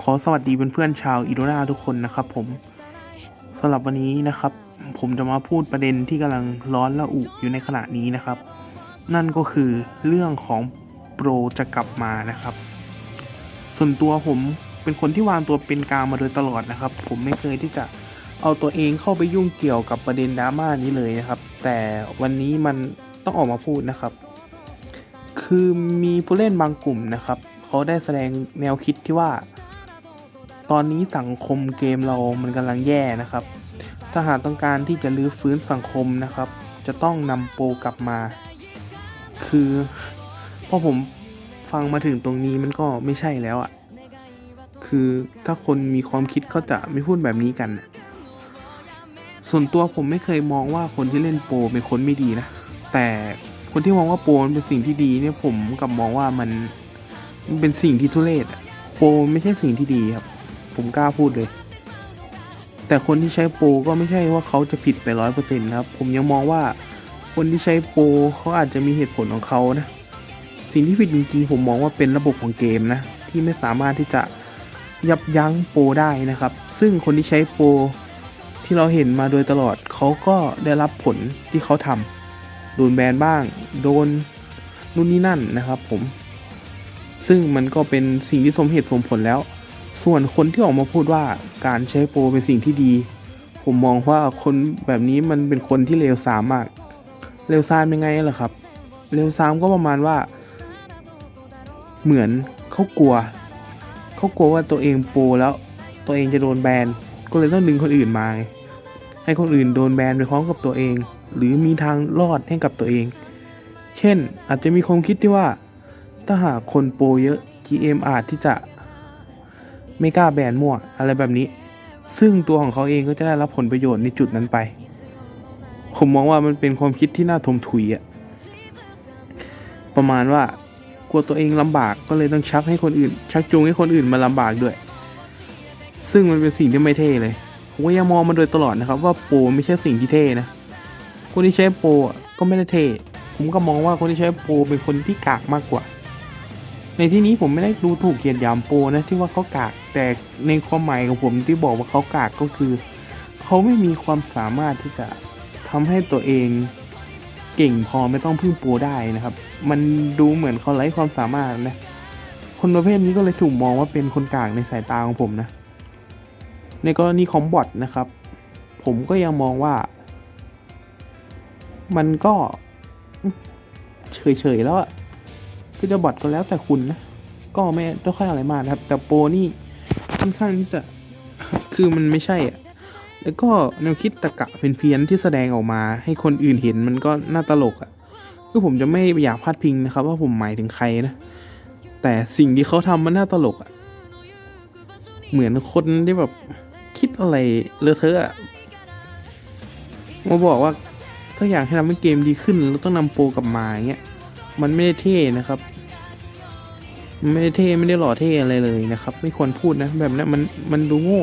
ขอสวัสดีเพื่อนๆชาวอีโดนาทุกคนนะครับ ผมสำหรับวันนี้นะครับ ผมจะมาพูดประเด็นที่กำลังร้อนระอุอยู่ในขณะนี้นะครับ นั่นก็คือเรื่องของโปรจะกลับมานะครับ ส่วนตัวผมเป็นคนที่วางตัวเป็นกลางมาโดยตลอดนะครับ ผมไม่เคยที่จะเอาตัวเองเข้าไปยุ่งเกี่ยวกับประเด็นดราม่านี้เลยนะครับ แต่วันนี้มันต้องออกมาพูดนะครับ คือมีผู้เล่นบางกลุ่มนะครับ เขาได้แสดงแนวคิดที่ว่า ตอนนี้สังคมเกมเรามันกำลังแย่นะครับ ถ้าหากต้องการที่จะรื้อฟื้นสังคมนะครับ จะต้องนำโปรกลับมา คือพอผมฟังมาถึงตรงนี้มันก็ไม่ใช่แล้วอะ่ะ คือถ้าคนมีความคิดเขาจะไม่พูดแบบนี้กัน ส่วนตัวผมไม่เคยมองว่าคนที่เล่นโปรเป็นคนไม่ดีนะ แต่คนที่มองว่าโปรเป็นสิ่งที่ดีเนี่ยผมกับมองว่ามัน มันเป็นสิ่งที่ทุเรศอะโปรไม่ใช่สิ่งที่ดีครับ ผมกล้าพูดเลย แต่คนที่ใช้โปรก็ไม่ใช่ว่าเขาจะผิดไปร้อยเปอร์เซ็นต์ครับ ผมยังมองว่าคนที่ใช้โปรเขาอาจจะมีเหตุผลของเขานะ สิ่งที่ผิดจริงๆผมมองว่าเป็นระบบของเกมนะ ที่ไม่สามารถที่จะยับยั้งโปรได้นะครับ ซึ่งคนที่ใช้โปรที่เราเห็นมาโดยตลอดเขาก็ได้รับผลที่เขาทำโดนแบนบ้าง โดนนู่นนี่นั่นนะครับผม ซึ่งมันก็เป็นสิ่งที่สมเหตุสมผลแล้ว ส่วนคนที่ออกมาพูดว่าการใช้โปรเป็นสิ่งที่ดี ผมมองว่าคนแบบนี้มันเป็นคนที่เลวทรามมากเลวทรามยังไงล่ะครับเลวทรามก็ประมาณว่า เหมือนเขากลัวเขากลัวว่าตัวเองโปรแล้วตัวเองจะโดนแบนก็เลยต้องดึงคนอื่นมาไงให้คนอื่นโดนแบนไปพร้อมกับตัวเอง หรือมีทางรอดให้กับตัวเอง เช่น อาจจะมีความคิดที่ว่า ถ้าหากคนโปรเยอะ GM อาจที่จะไม่กล้าแบนมั่วอะไรแบบนี้ ซึ่งตัวของเขาเองก็จะได้รับผลประโยชน์ในจุดนั้นไป ผมมองว่ามันเป็นความคิดที่น่าทมถุยอะประมาณว่ากลัวตัวเองลำบากก็เลยต้องชักให้คนอื่น ชักจูงให้คนอื่นมาลำบากด้วย ซึ่งมันเป็นสิ่งที่ไม่เท่เลยผมก็ยังมองมาโดยตลอดนะครับ ว่าโปรไม่ใช่สิ่งที่เท่นะคนที่ใช้โปรก็ไม่ได้เท่ผมก็มองว่าคนที่ใช้โปรเป็นคนที่กากมากกว่า ในที่นี้ผมไม่ได้ดูถูกเหยียดหยามโปรนะที่ว่าเขากากแต่ในความหมายของผมที่บอกว่าเขากากก็คือเขาไม่มีความสามารถที่จะทำให้ตัวเองเก่งพอไม่ต้องพึ่งโปรได้นะครับ มันดูเหมือนเขาไร้ความสามารถนะคนประเภทนี้ก็เลยถูกมองว่าเป็นคนกากในสายตาของผมนะ ในกรณีของบอทนะครับ ผมก็ยังมองว่า มันก็เฉยๆแล้วอะ คือจะบอทก็แล้วแต่คุณนะ ก็ไม่ต้องค่อยอะไรมากนะครับ แต่โปรนี่ค่อนข้างที่จะคือมันไม่ใช่อะแล้วก็แนวคิดตะกะเพี้ยนๆที่แสดงออกมา ให้คนอื่นเห็นมันก็น่าตลกอะคือผมจะไม่อยากพาดพิงนะครับ ว่าผมหมายถึงใครนะ แต่สิ่งที่เขาทำมันน่าตลกอะเหมือนคนที่แบบคิดอะไรเลอะเทอะอะมาบอกว่าถ้าอยากให้ทำให้เกมดีขึ้นเราต้องนำโปรกลับมาอย่างเงี้ย มันไม่ได้เท่นะครับมันไม่ได้เท่ไม่ได้หล่อเท่อะไรเลยนะครับ ไม่ควรพูดนะ แบบนั้นมันมันดูโง่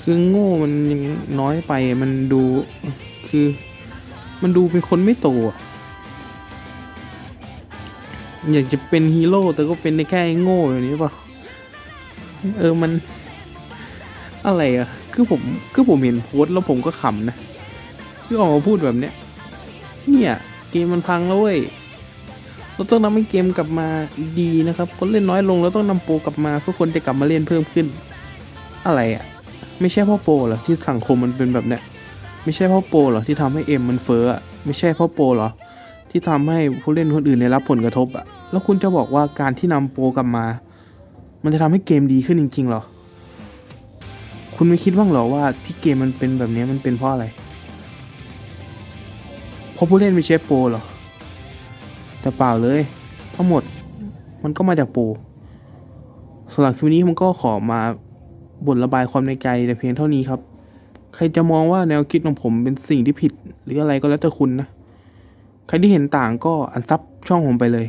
คือโง่มันยังน้อยไปมันดูคือ มันดูเป็นคนไม่โตอยากจะเป็นฮีโร่แต่ก็เป็นได้แค่ไอโง่อย่างนี้เปล่าเออมันอะไรอะคือผมคือผมเห็นโพสต์แล้วผมก็ขำนะที่ออกมาพูดแบบเนี้ยเนี่ยเกมมันพังแล้วเว้ย เราต้องทำให้เกมกลับมาดีนะครับ คนเล่นน้อยลงแล้วต้องนำโปรกลับมาเพื่อคนจะกลับมาเล่นเพิ่มขึ้น อะไรอะ่ะ ไม่ใช่เพ่อโปรเหรอที่สังคมมันเป็นแบบเนี้ยไม่ใช่เพ่อโปรเหรอที่ทำให้เอ็มมันเฟ้อไม่ใช่เพ่อโปรเหรอที่ทำให้ผู้เล่นคนอื่นได้รับผลกระทบอะแล้วคุณจะบอกว่าการที่นำโปรกลับมา มันจะทำให้เกมดีขึ้นจริงๆเหรอ คุณไม่คิดบ้างเหรอว่าที่เกมมันเป็นแบบนี้มันเป็นเพราะอะไรเพราะผู้เล่นไม่ใช่โปรเหรอ แต่เปล่าเลย ทั้งหมดมันก็มาจากปู่สำหรับคลิปนี้มันก็ขอมาบ่นระบายความในใจแต่เพียงเท่านี้ครับ ใครจะมองว่าแนวคิดของผมเป็นสิ่งที่ผิด หรืออะไรก็แล้วแต่คุณนะ ใครที่เห็นต่างก็อันซับช่องผมไปเลย